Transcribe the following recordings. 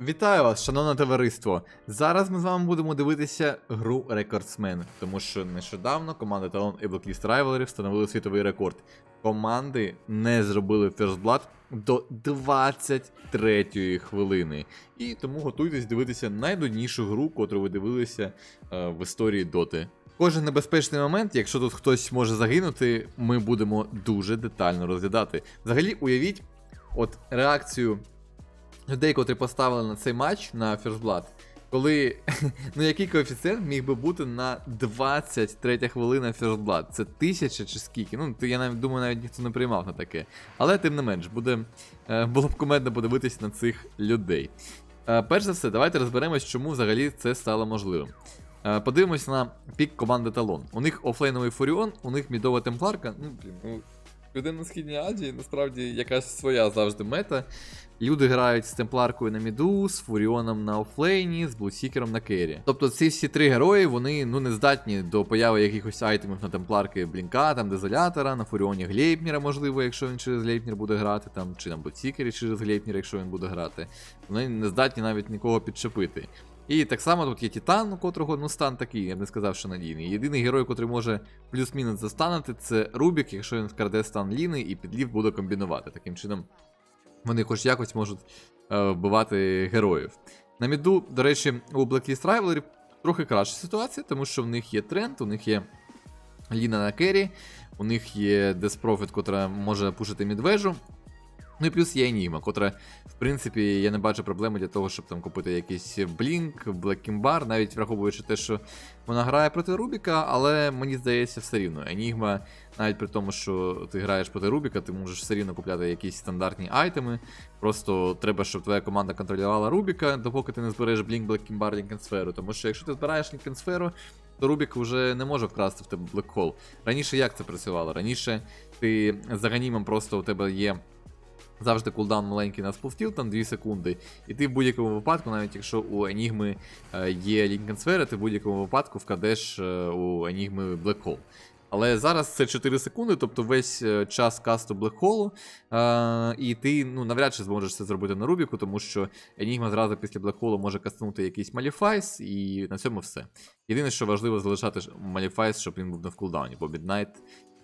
Вітаю вас, шановне товариство! Зараз ми з вами будемо дивитися гру Рекордсмен, тому що нещодавно команда Talon і Blacklist Rivalry встановили світовий рекорд. Команди не зробили First Blood до 23-ї хвилини. І тому готуйтесь дивитися найдуднішу гру, котру ви дивилися е, в історії Доти. Кожен небезпечний момент, якщо тут хтось може загинути, ми будемо дуже детально розглядати. Взагалі, уявіть, от реакцію людей, котрі поставили на цей матч на Blood, коли ну який коефіцієнт міг би бути на 23 хвилина Blood? Це тисяча чи скільки? Ну, я навіть думаю, навіть ніхто не приймав на таке. Але тим не менш, буде, е, було б кумедно подивитись на цих людей. Е, перш за все, давайте розберемось, чому взагалі це стало можливим. Е, Подивимось на пік команди Талон. У них офлейновий Фуріон, у них мідова темпларка. Ну, блін, ну, Південно-східній Азії насправді якась своя завжди мета. Люди грають з темпларкою на міду, з Фуріоном на офлейні, з Блусікером на кері. Тобто ці всі три герої вони ну не здатні до появи якихось айтемів на темпларки Блінка, там дезолятора, на Фуріоні Глейпнера, можливо, якщо він через Глейпнер буде грати, там, чи на Блусікері через Глейпнер, якщо він буде грати. Вони не здатні навіть нікого підчепити. І так само тут є Титан, у котрого ну стан такий, я б не сказав, що надійний. Єдиний герой, котрий може плюс-мінус застанути, це Рубік, якщо він вкраде стан Ліни і підлів буде комбінувати. Таким чином вони хоч якось можуть е, вбивати героїв. На міду, до речі, у Blacklist Rivalry трохи краща ситуація, тому що в них є тренд, у них є Ліна на керрі, у них є Деспрофіт, котра може пушити мідвежу. Ну і плюс є Енігма, котра, в принципі, я не бачу проблеми для того, щоб там купити якийсь Black Bar, навіть враховуючи те, що вона грає проти Рубіка, але мені здається, все рівно. Енігма, навіть при тому, що ти граєш проти Рубіка, ти можеш все рівно купляти якісь стандартні айтеми. Просто треба, щоб твоя команда контролювала Рубіка, допоки ти не збереш Black Bar, Лінкенсферу. Тому що якщо ти збираєш Лінкенсферу, то Рубік вже не може вкрасти в тебе блекхол. Раніше як це працювало? Раніше ти за ганімом просто у тебе є. Завжди кулдаун маленький на сплфтіл, там 2 секунди. І ти в будь-якому випадку, навіть якщо у Енігми є лінкенсфера, ти в будь-якому випадку вкладеш е, у Енігми блекхол. Але зараз це 4 секунди, тобто весь е, час касту блекхолу, і ти ну, навряд чи зможеш це зробити на Рубіку, тому що Енігма зразу після блекхолу може кастнути якийсь маліфайс, і на цьому все. Єдине, що важливо залишати маліфайс, щоб він був в кулдауні, бо Midnight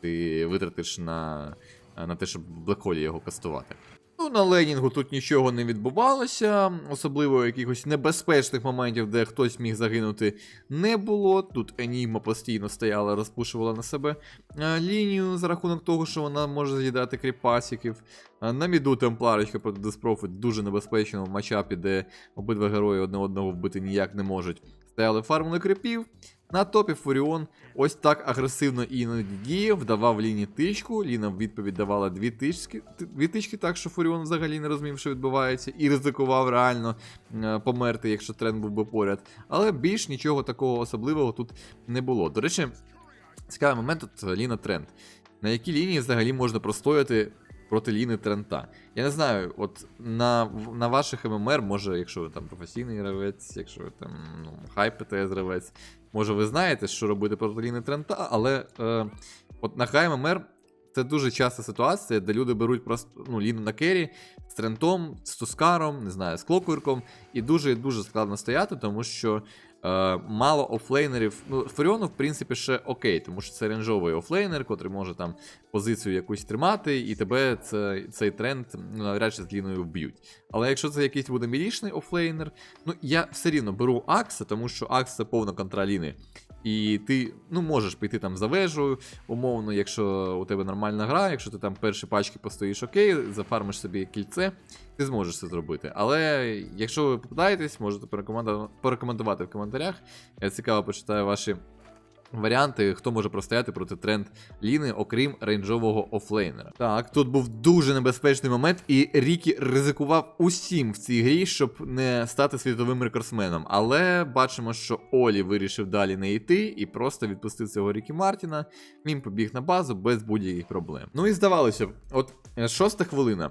ти витратиш на на те, щоб в блекхолі його кастувати. Ну, на Ленінгу тут нічого не відбувалося, особливо якихось небезпечних моментів, де хтось міг загинути, не було. Тут Енігма постійно стояла, розпушувала на себе е, лінію за рахунок того, що вона може з'їдати кріпасиків. Е, На міду темпларочка проти Деспрофит дуже небезпечно в матчапі, де обидва герої одне одного вбити ніяк не можуть. Стояли фармили кріпів. На топі Фуріон ось так агресивно іноді діяв, давав Ліні тичку. Ліна в відповідь давала дві тички, дві тички, так що Фуріон взагалі не розумів, що відбувається, і ризикував реально е, померти, якщо тренд був би поряд. Але більш нічого такого особливого тут не було. До речі, цікавий момент тут Ліна тренд. На якій лінії взагалі можна простояти проти Ліни Трента? Я не знаю, от на на ваших ММР, може, якщо ви там професійний гравець, якщо ви там ну, хайп гравець, може ви знаєте, що робити проти Ліни Трента, але е, от на ХММР це дуже часта ситуація, де люди беруть просто ну, Ліну на кері з Трентом, з Тускаром, не знаю, з Клоквірком, і дуже дуже складно стояти, тому що. Е, мало офлейнерів. Ну, Фуріону, в принципі, ще окей, тому що це ренжовий офлейнер, котрий може там позицію якусь тримати, і тебе це, цей тренд ну, навряд чи з ліною вб'ють. Але якщо це якийсь буде мілішний офлейнер, ну я все рівно беру Акса, тому що Акс це повна контра ліни. І ти ну, можеш піти там за вежу, умовно, якщо у тебе нормальна гра, якщо ти там перші пачки постоїш окей, зафармиш собі кільце, ти зможеш це зробити. Але якщо ви попадаєтесь, можете порекомендувати в коментарях. Я цікаво почитаю ваші варіанти, хто може простояти проти тренд Ліни, окрім рейнджового офлейнера. Так, тут був дуже небезпечний момент, і Рікі ризикував усім в цій грі, щоб не стати світовим рекордсменом. Але бачимо, що Олі вирішив далі не йти і просто відпустив цього Рікі Мартіна. Він побіг на базу без будь-яких проблем. Ну і здавалося б, от е, шоста хвилина.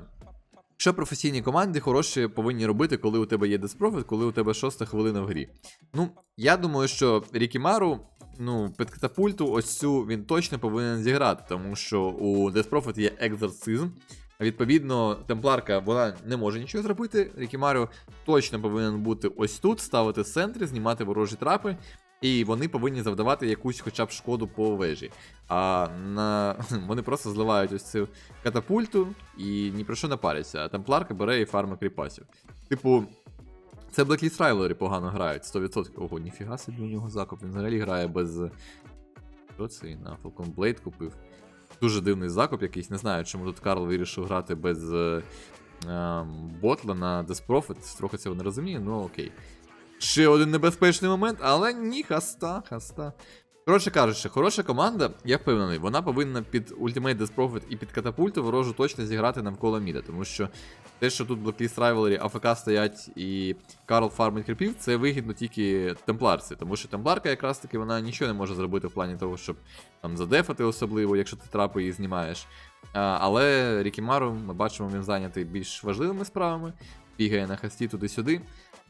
Що професійні команди хороші повинні робити, коли у тебе є деспрофіт, коли у тебе шоста хвилина в грі. Ну, я думаю, що Рікімару, ну, під катапульту, ось цю він точно повинен зіграти, тому що у Деспрофіт є екзорцизм, Відповідно, темпларка вона не може нічого зробити. Рікімаріо точно повинен бути ось тут, ставити в знімати ворожі трапи. І вони повинні завдавати якусь хоча б шкоду по вежі. А на... вони просто зливають ось цю катапульту і ні про що не паряться. А темпларка бере і фарми кріпасів. Типу, це Blacklist Rivalry погано грають, 100%. Ого, ніфіга собі у нього закуп. Він взагалі грає без. Що це на Falcon Blade купив? Дуже дивний закуп якийсь. Не знаю, чому тут Карл вирішив грати без е, е, ботла на Death Prophet. Трохи цього не розумію, ну окей. Ще один небезпечний момент, але ні, хаста, хаста. Коротше кажучи, хороша команда, я впевнений, вона повинна під Ultimate Death Prophet і під катапульту ворожу точно зіграти навколо міда, тому що те, що тут Blacklist Rivalry, АФК стоять і Карл фармить кріпів, це вигідно тільки темпларці, тому що темпларка якраз таки вона нічого не може зробити в плані того, щоб там задефати особливо, якщо ти трапи її знімаєш. А, але Рікімару, ми бачимо, він зайнятий більш важливими справами, бігає на хасті туди-сюди.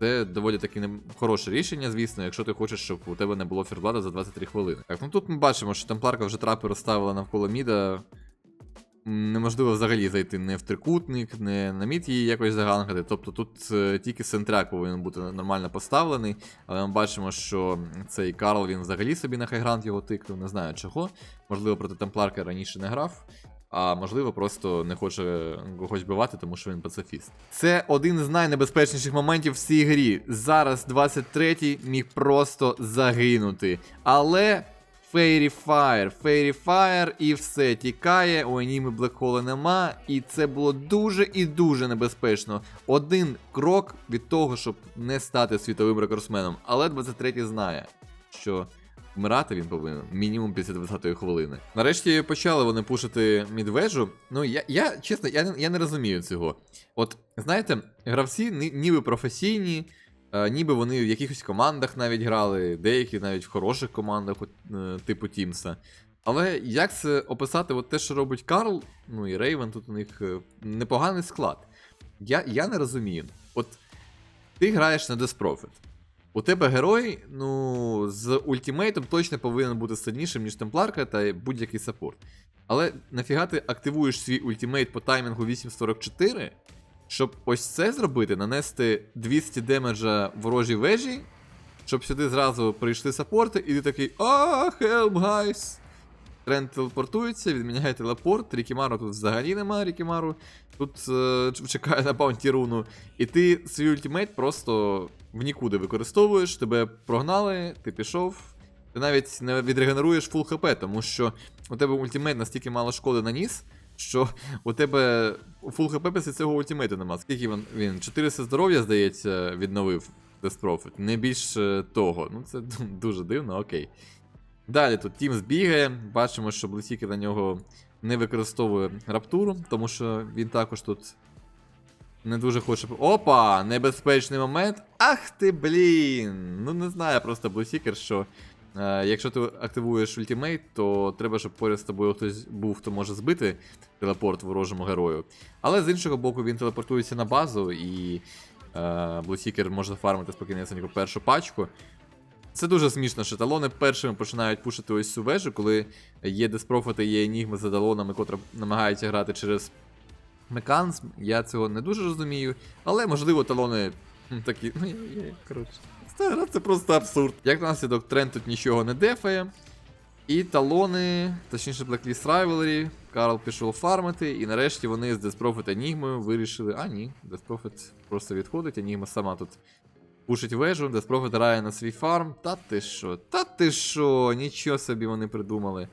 Це доволі таки хороше рішення, звісно, якщо ти хочеш, щоб у тебе не було фірблада за 23 хвилини. Так, ну тут ми бачимо, що темпларка вже трапи розставила навколо міда. Неможливо взагалі зайти не в трикутник, не на мід її якось заганкати. Тобто тут е, тільки сентряк повинен бути нормально поставлений. Але ми бачимо, що цей Карл він взагалі собі на хайгрант його тикнув, не знаю чого. Можливо, проти темпларки раніше не грав. А можливо, просто не хоче когось вбивати, тому що він пацифіст. Це один з найнебезпечніших моментів в цій грі. Зараз 23-й міг просто загинути. Але Fairy Fire, Fairy Fire і все тікає, у аніми Блекхола нема, і це було дуже і дуже небезпечно. Один крок від того, щоб не стати світовим рекордсменом. Але 23-й знає, що вмирати він повинен мінімум після 20-ї хвилини. Нарешті почали вони пушити мідвежу. Ну, я, я чесно, я я не розумію цього. От, знаєте, гравці ні- ніби професійні. Е, Ніби вони в якихось командах навіть грали, деякі навіть в хороших командах, е, типу Тімса. Але як це описати от те, що робить Карл, ну і Рейвен, тут у них е, непоганий склад. Я, я не розумію. От ти граєш на Prophet. У тебе герой, ну, з ультимейтом точно повинен бути сильнішим, ніж темпларка та будь-який саппорт. Але нафіга ти активуєш свій ультимейт по таймінгу 8.44, щоб ось це зробити, нанести 200 демеджа ворожій вежі, щоб сюди зразу прийшли саппорти, і ти такий А, help, guys! Тренд телепортується, відміняє телепорт, Рікімару тут взагалі немає Рікімару. Тут е, чекає на баунті руну. І ти свій ультимейт просто в нікуди використовуєш, тебе прогнали, ти пішов. Ти навіть не відрегенеруєш фул хп, тому що у тебе ультимейт настільки мало шкоди наніс, що у тебе фул хп після цього ультимейту нема. Скільки він, він 400 здоров'я, здається, відновив Death. Не більше того. Ну це дуже дивно, окей. Далі тут Тім збігає, бачимо, що Блесікер на нього не використовує раптуру, тому що він також тут не дуже хоче. Опа! Небезпечний момент. Ах ти, блін! Ну не знаю просто Блесікер, що е, якщо ти активуєш ультимейт, то треба, щоб поряд з тобою хтось був, хто може збити телепорт ворожому герою. Але з іншого боку, він телепортується на базу і е, Блесікер може зафармити спокійнесенько першу пачку. Це дуже смішно, що талони першими починають пушити ось цю вежу, коли є Деспрофити, є енігми за талонами, котра намагаються грати через механізм. Я цього не дуже розумію, але можливо талони такі. Ну, я, я, коротше. Гра це просто абсурд. Як наслідок, тренд тут нічого не дефає. І талони, точніше, Blacklist Rivalry, Карл пішов фармити, і нарешті вони з Деспрофит Енігмою вирішили. А, ні, Деспрофит просто відходить, Енігма сама тут пушить вежу, Деспрофит грає на свій фарм. Та ти що? Та ти що? Нічого собі вони придумали.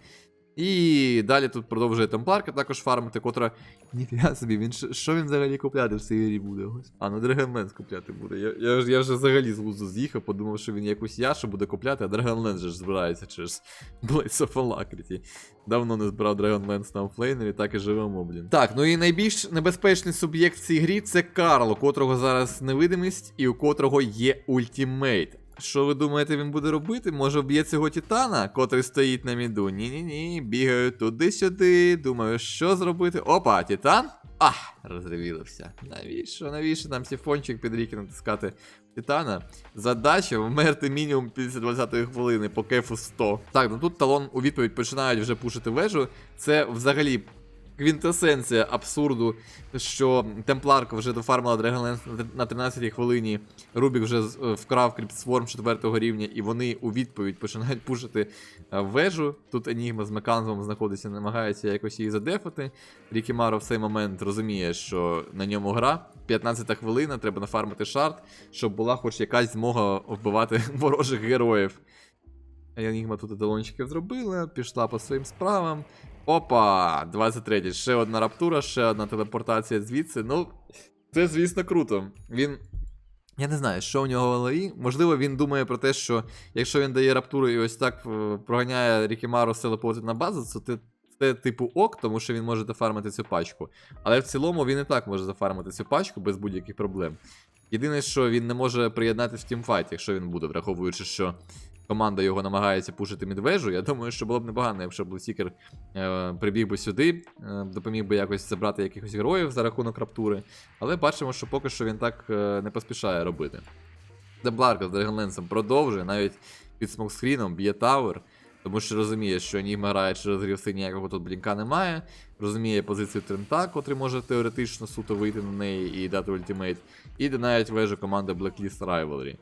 І далі тут продовжує темпларка також фармити, котра. Ніфіга собі, він що, він взагалі купляти в грі буде? Ось. А, ну Dragonlance купляти буде. Я, я, я вже взагалі з глузду з'їхав, подумав, що він якусь яшу буде купляти, а Dragonlance же ж збирається через Blades of Alacrity. Давно не збирав Dragonlance на офлейнері, так і живемо, блін. Так, ну і найбільш небезпечний суб'єкт в цій грі це Карл, у котрого зараз невидимість і у котрого є ультимейт. Що ви думаєте, він буде робити? Може вб'є цього Титана, котрий стоїть на міду? Ні-ні-ні, бігаю туди-сюди, думаю, що зробити. Опа, Титан? А, розревілився. Навіщо? Навіщо нам сіфончик під ріки натискати Титана? Задача вмерти мінімум після 20-ї хвилини по кефу 100. Так, ну тут талон у відповідь починають вже пушити вежу. Це взагалі квінтесенція абсурду, що Темпларка вже дофармила Dragonlance на 13-й хвилині. Рубік вже е, вкрав Кріпсформ 4 рівня, і вони у відповідь починають пушити е, вежу. Тут Енігма з механізмом знаходиться, намагається якось її задефати. Рікі Маро в цей момент розуміє, що на ньому гра. 15 хвилина, треба нафармити шарт, щоб була хоч якась змога вбивати ворожих героїв. Енігма тут еталончиків зробила, пішла по своїм справам. Опа! 23 Ще одна раптура, ще одна телепортація звідси. Ну, це, звісно, круто. Він. Я не знаю, що у нього в голові. Можливо, він думає про те, що якщо він дає раптуру і ось так е, проганяє Рікімару з телепорту на базу, то це, це типу ок, тому що він може зафармити цю пачку. Але в цілому він і так може зафармити цю пачку без будь-яких проблем. Єдине, що він не може приєднатися в тімфайт, якщо він буде, враховуючи, що команда його намагається пушити медвежу. Я думаю, що було б непогано, якщо б Сікер е, прибіг би сюди, е, допоміг би якось забрати якихось героїв за рахунок раптури. Але бачимо, що поки що він так е, не поспішає робити. Дебларка з Драгонленсом продовжує, навіть під смокскріном б'є тавер, тому що розуміє, що Нігма грає через рівси, ніякого тут блінка немає. Розуміє позицію Трента, котрий може теоретично суто вийти на неї і дати ультимейт. І йде навіть вежу команди Blacklist Rivalry.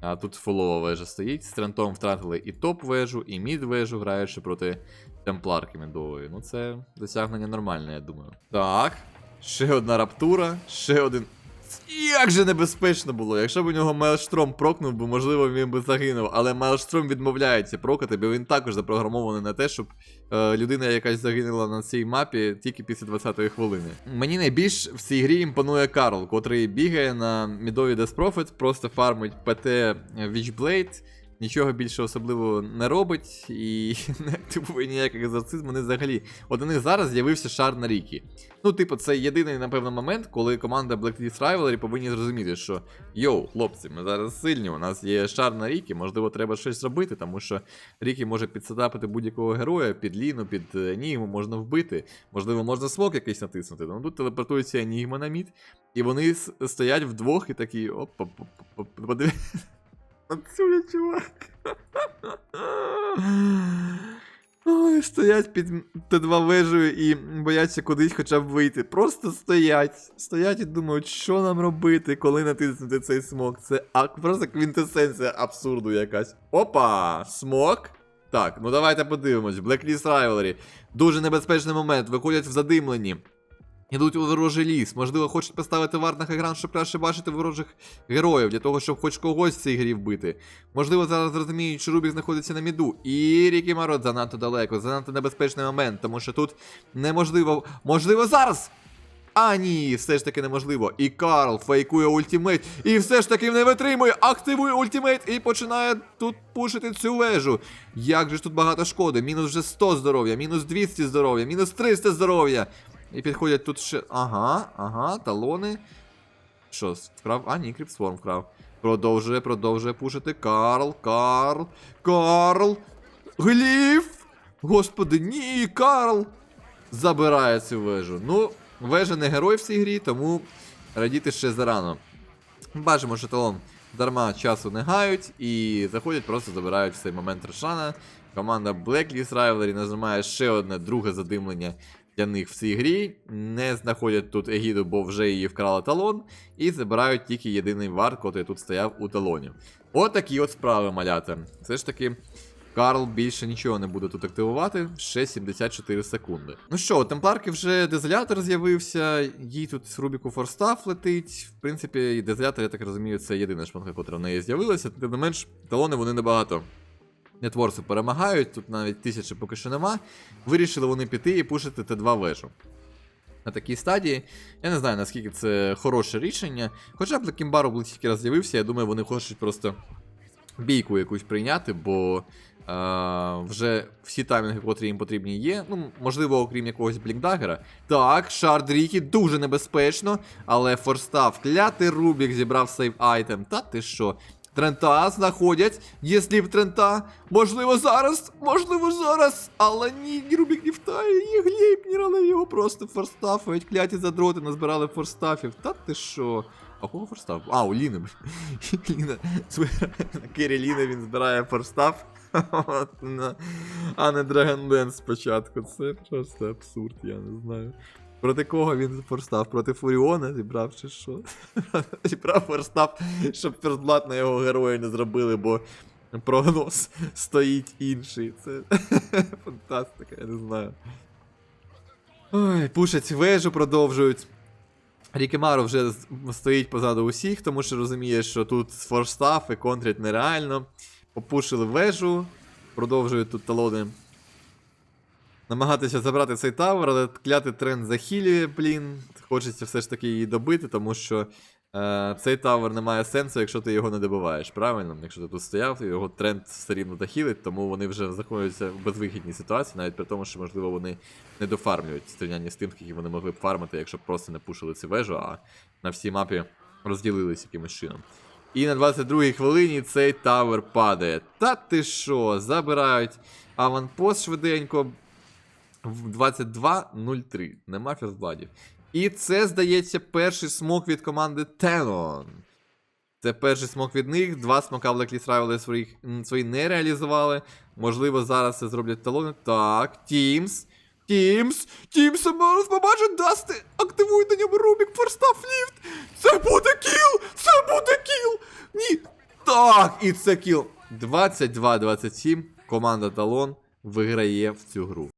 А тут фолова вежа стоїть. З Трентом втратили і топ-вежу, і мід-вежу, граючи проти темпларки медової. Ну це досягнення нормальне, я думаю. Так. Ще одна раптура, ще один. Як же небезпечно було. Якщо б у нього Мелштром прокнув, би, можливо, він би загинув. Але Мелштром відмовляється прокати, бо він також запрограмований на те, щоб е, людина якась загинула на цій мапі тільки після 20-ї хвилини. Мені найбільш в цій грі імпонує Карл, котрий бігає на мідові Death Prophet, просто фармить ПТ Witchblade, нічого більше особливо не робить і не активує ніяких екзорцизму, не взагалі. От у них зараз з'явився шар на ріки. Ну, типу, це єдиний, напевно, момент, коли команда Blacklist Rivalry повинні зрозуміти, що йоу, хлопці, ми зараз сильні, у нас є шар на ріки, можливо, треба щось зробити, тому що Рікі може підсетапити будь-якого героя, під Ліну, під е, Енігму можна вбити. Можливо, можна смок якийсь натиснути. Ну тут телепортується Енігма на мід, і вони стоять вдвох і такі. Опа, подиви. Оцю чувак. Ой, стоять під Т2 вежею і бояться кудись хоча б вийти. Просто стоять. Стоять і думають, що нам робити, коли натиснути цей смок. Це просто квінтесенція абсурду якась. Опа! Смок. Так, ну давайте подивимось. Blacklist Rivalry. Дуже небезпечний момент. Виходять в задимлені. Ідуть у ворожий ліс. Можливо, хочуть поставити варних екран, щоб краще бачити ворожих героїв, для того, щоб хоч когось в цій грі вбити. Можливо, зараз розуміють, що Рубік знаходиться на міду. І Рікі Марот занадто далеко, занадто небезпечний момент, тому що тут неможливо. Можливо, зараз! А ні, все ж таки неможливо. І Карл фейкує ультимейт, і все ж таки не витримує, активує ультимейт і починає тут пушити цю вежу. Як же ж тут багато шкоди? Мінус вже 100 здоров'я, мінус 200 здоров'я, мінус 300 здоров'я. І підходять тут ще. Ага, ага, талони. Що, вкрав? А, ні, Кріпсформ вкрав. Продовжує, продовжує пушити. Карл, Карл, Карл. Гліф! Господи, ні, Карл! Забирає цю вежу. Ну, вежа не герой в цій грі, тому радіти ще зарано. Бачимо, що талон дарма часу не гають і заходять, просто забирають в цей момент Рошана. Команда Blacklist Rivalry нажимає ще одне друге задимлення для них в цій грі. Не знаходять тут Егіду, бо вже її вкрали талон. І забирають тільки єдиний вард, котрий тут стояв у талоні. От такі от справи, малята. Все ж таки. Карл більше нічого не буде тут активувати, ще 74 секунди. Ну що, у темпларки вже дезолятор з'явився, їй тут з Рубіку Форстаф летить. В принципі, дезолятор, я так розумію, це єдина шпанка, котра в неї з'явилася. Тим не менш, талони вони небагато. Нетворси перемагають, тут навіть тисячі поки що нема. Вирішили вони піти і пушити Т2 вежу. На такій стадії. Я не знаю, наскільки це хороше рішення. Хоча б Кімбару був тільки раз з'явився, я думаю, вони хочуть просто бійку якусь прийняти, бо е, вже всі таймінги, котрі їм потрібні, є. Ну, можливо, окрім якогось блінкдагера. Так, шард Рікі дуже небезпечно, але форстав клятий Рубік зібрав сейв айтем. Та ти що? Трента знаходять, є сліп Трента. Можливо, зараз, можливо, зараз. Але ні, ні Рубік не втає, ні Глейпнір, але його просто форстафують. Кляті задроти назбирали форстафів. Та ти що? А кого форстаф? А, у Ліни. Ліна збирає. Кері він збирає форстаф. А не Dragon Dance спочатку. Це просто абсурд, я не знаю. Проти кого він форстав? Проти Фуріона зібрав чи що? Зібрав форстав, щоб ферстблат на його героя не зробили, бо прогноз стоїть інший. Це фантастика, я не знаю. Ой, пушать вежу, продовжують. Рікемару вже стоїть позаду усіх, тому що розуміє, що тут форстав і контрять нереально. Попушили вежу, продовжують тут талони. Намагатися забрати цей тавер, але клятий тренд захилює, блін. Хочеться все ж таки її добити, тому що е, цей тавер не має сенсу, якщо ти його не добиваєш, правильно? Якщо ти тут стояв, його тренд все рівно захилить, тому вони вже знаходяться в безвихідній ситуації, навіть при тому, що, можливо, вони не дофармлюють порівнянні з тим, скільки вони могли б фармити, якщо б просто не пушили цю вежу, а на всій мапі розділились якимось чином. І на 22-й хвилині цей тавер падає. Та ти що, забирають аванпост швиденько в 22.03. Нема фірстбладів. І це, здається, перший смок від команди Tenon. Це перший смок від них. Два смока Blacklist Rival своїх, м, свої не реалізували. Можливо, зараз це зроблять талони. Так, Teams. Teams! Teams зараз побачить Дасти! Активуй на ньому Рубік Форстаф Ліфт! Це буде кіл! Це буде кіл! Ні! Так! І це кіл! 22-27. Команда Талон виграє в цю гру.